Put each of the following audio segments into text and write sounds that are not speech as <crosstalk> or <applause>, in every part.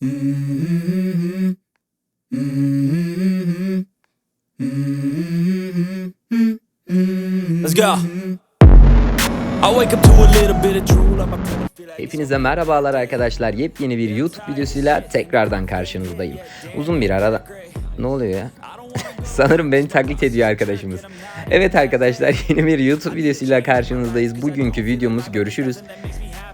Let's go. Hepinize merhabalar arkadaşlar. Yepyeni bir YouTube videosuyla tekrardan karşınızdayım. Uzun bir arada... Ne oluyor ya? <laughs> Sanırım beni taklit ediyor arkadaşımız. Evet arkadaşlar <laughs> yeni bir YouTube videosuyla karşınızdayız. Bugünkü videomuz görüşürüz.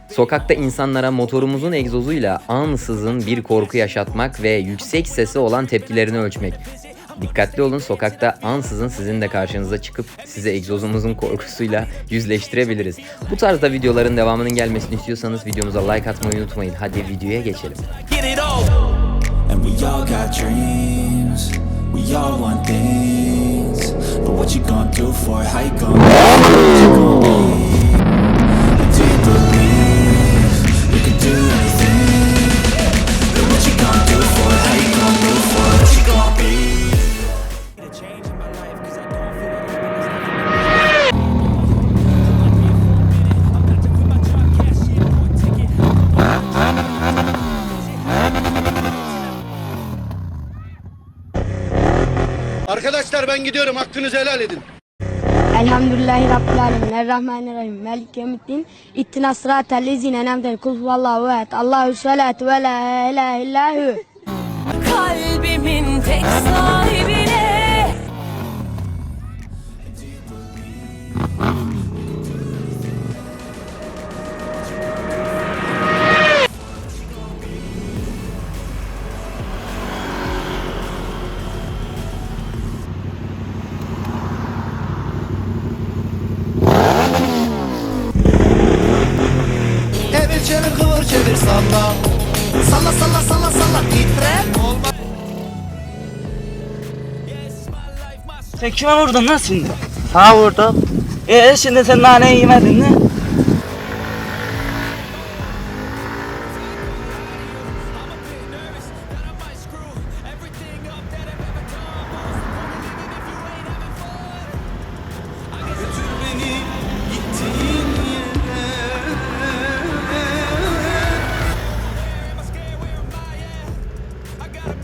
Sokakta insanlara motorumuzun egzozuyla ansızın bir korku yaşatmak ve yüksek sesi olan tepkilerini ölçmek. Dikkatli olun sokakta ansızın sizin de karşınıza çıkıp size egzozumuzun korkusuyla yüzleştirebiliriz. Bu tarzda videoların devamının gelmesini istiyorsanız videomuza like atmayı unutmayın. Hadi videoya geçelim. get Arkadaşlar ben gidiyorum hakkınızı helal edin. Elhamdülillahi Rabbil Alemin. Errahmanirrahim. Melik yevmiddin. İttina sıratel lezine enemden. Kul huvallahu ehad. Allahu salatu ve la ilahe illahu. kalbimin tek sahibine çevir çevir salla. Salla salla salla salla titre. Sen kime vurdun lan şimdi? Ha vurdum. Ee şimdi sen naneyi yemedin mi?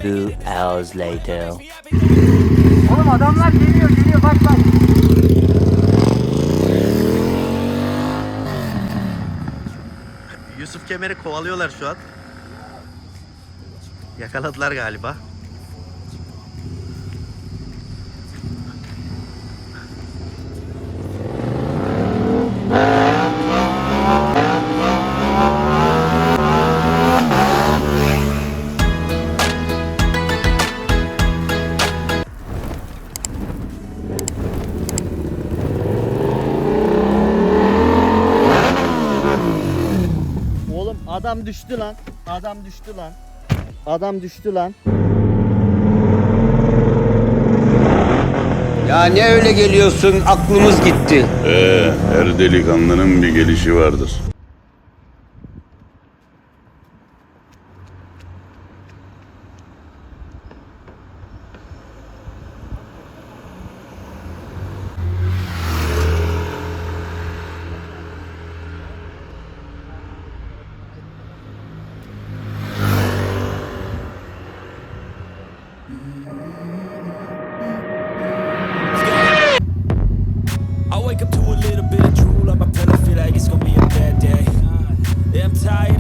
Two hours later. Oğlum adamlar geliyor geliyor bak bak. Yusuf Kemer'i kovalıyorlar şu an. Yakaladılar galiba. Adam düştü lan. Adam düştü lan. Adam düştü lan. Ya ne öyle geliyorsun aklımız gitti. Ee, her delikanlının bir gelişi vardır. tired